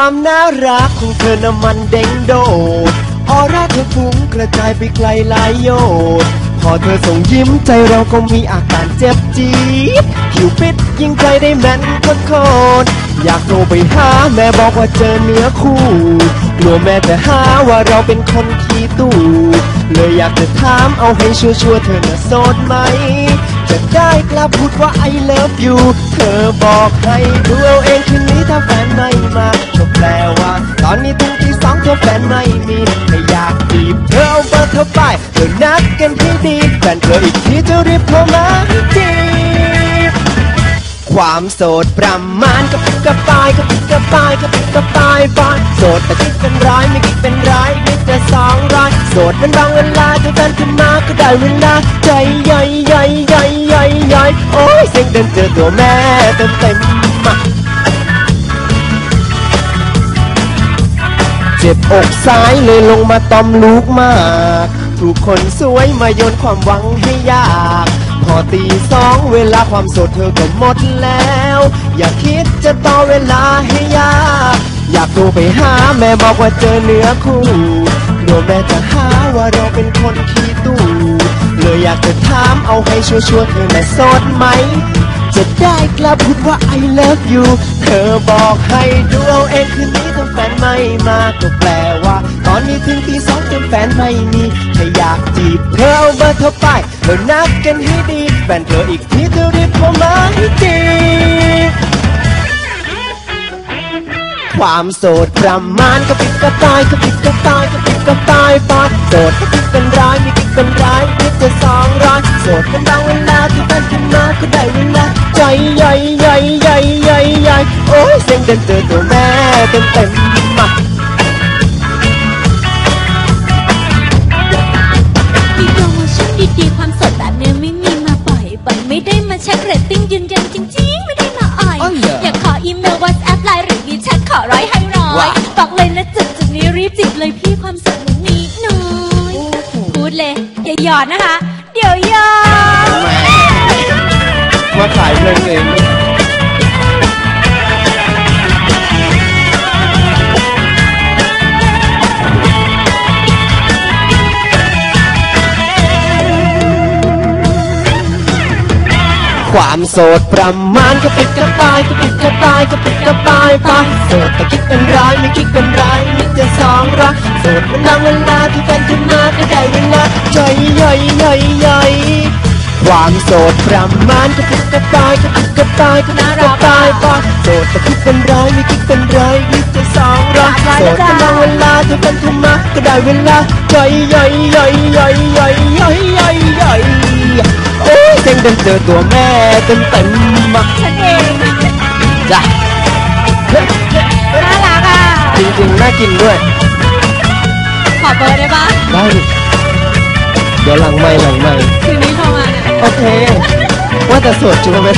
ความน่ารักของเธอน้ำมันเด้งโดดออร่าเธอฟุ้งกระจายไปไกลหลายโยชน์พอเธอส่งยิ้มใจเราก็มีอาการเจ็บจี๊ดคิวปิดยิงใจได้แม่นโคตรอยากโทรไปหาแม่บอกว่าเจอเนื้อคู่กลัวแม่จะหาว่าเราเป็นคนขี้ตู้เลยอยากจะถามเอาให้ชัวร์ๆเธอน่ะโสดไหม จะได้กล้าพูดว่า I love you เธอบอกให้ดูเอาเองคืนนี้ถ้าแฟนไม่มาก็แปลว่า ตอนนี้ถึงที่สองเธอแฟนไม่มีไม่อยากจีบเธอเอาเบอร์เธอไปเธอนัดกันให้ดีแฟนเธออีกทีจะรีบโทรมาให้จีบความโสดประมาณกับกระปายกับกระปายกับกระปายบานโสดแต่คิดเป็นร้ายไม่คิดเป็นร้ายคิดแต่สอง โสดเป็นบางเวลาถ้าแฟนขึ้นมาก็ได้เวลาใจใหญ่ใหญ่ใหญ่ใหญ่ใหญ่โอ้ยเสียงเดินเจอตัวแม่เต็มเต็มมาเจ็บอกซ้ายเลยลงมาตอมลูกมาก ถูกคนสวยมาโยนความหวังให้ยากพอตีสองเวลาความโสดเธอก็หมดแล้ว อย่าคิดจะต่อเวลาให้ยาก อยากโทรไปหาแม่บอกว่าเจอเนื้อคู่ กลัวแม่จะหาว่าเราเป็นคนขี้ตู้เลยอยากจะถามเอาให้ชัวร์ๆเธอน่โสดไหม จะได้กล้าพูดว่า I love you เธอบอกให้ดูเอาเองคืนนี้ถ้าแฟนไม่มาก็แปลว่า ตอนนี้ถึงที่สองจนแฟนไม่มีถ้าอยากจีบเธอเอาเบอร์เธอไปเธอนัดกันให้ดี แฟนเธออีกทีเธอรีบโทรมาให้จีบความโสดประมาณกระปิดกระตายกระปิดกระตายกระ โสดก็คิดเป็นร้ายมีคิดเป็นร้ายคิดจะสองร้อยโสดเป็นบางเวลาที่แฟนขึ้นมาก็ได้เวลาใจใหญ่ใหญ่ใหญ่ใหญ่ใหญ่โอ้ยเสียงเดินเจอตัวแม่เต็มเต็ม หยอดนะคะ เดี๋ยวหยอด มาขายเพลงเอง ความโสดประมาณกระปิดกระปายกระปิดกระปายกระปิดกระปายไปโสดแต่คิดเป็นร้ายไม่คิดเป็นร้ายมิจะสองรักโสดเป็นางเวลาที่แฟนขึ้นมาก็ได้เวลาใจใหญ่ใหญ่ใหญ่ความโสดประมาณกระปิดกระปายกระปิดกระปายกระปิดกระปายไปโสดแต่คิดเป็นร้ายไม่คิดเป็นร้ายมิจะสองรักโสดเป็นางเวลาที่แฟนขึ้นมาก็ได้เวลาใจใหญ่ใหญ่ใหญ่ใหญ่ใหญ่ใหญ่ใจอตัวแม่เต็มเต็มๆมาฉันเองจ้ะน่ารักอะ จริงๆ น่ากินด้วย ขอเบอร์ได้ปะได้ดิเดี๋ยวหลังไม่หลังไม่คืนนี้โทรมาเนี่ย โอเค ว่าแต่โสดจริงไหม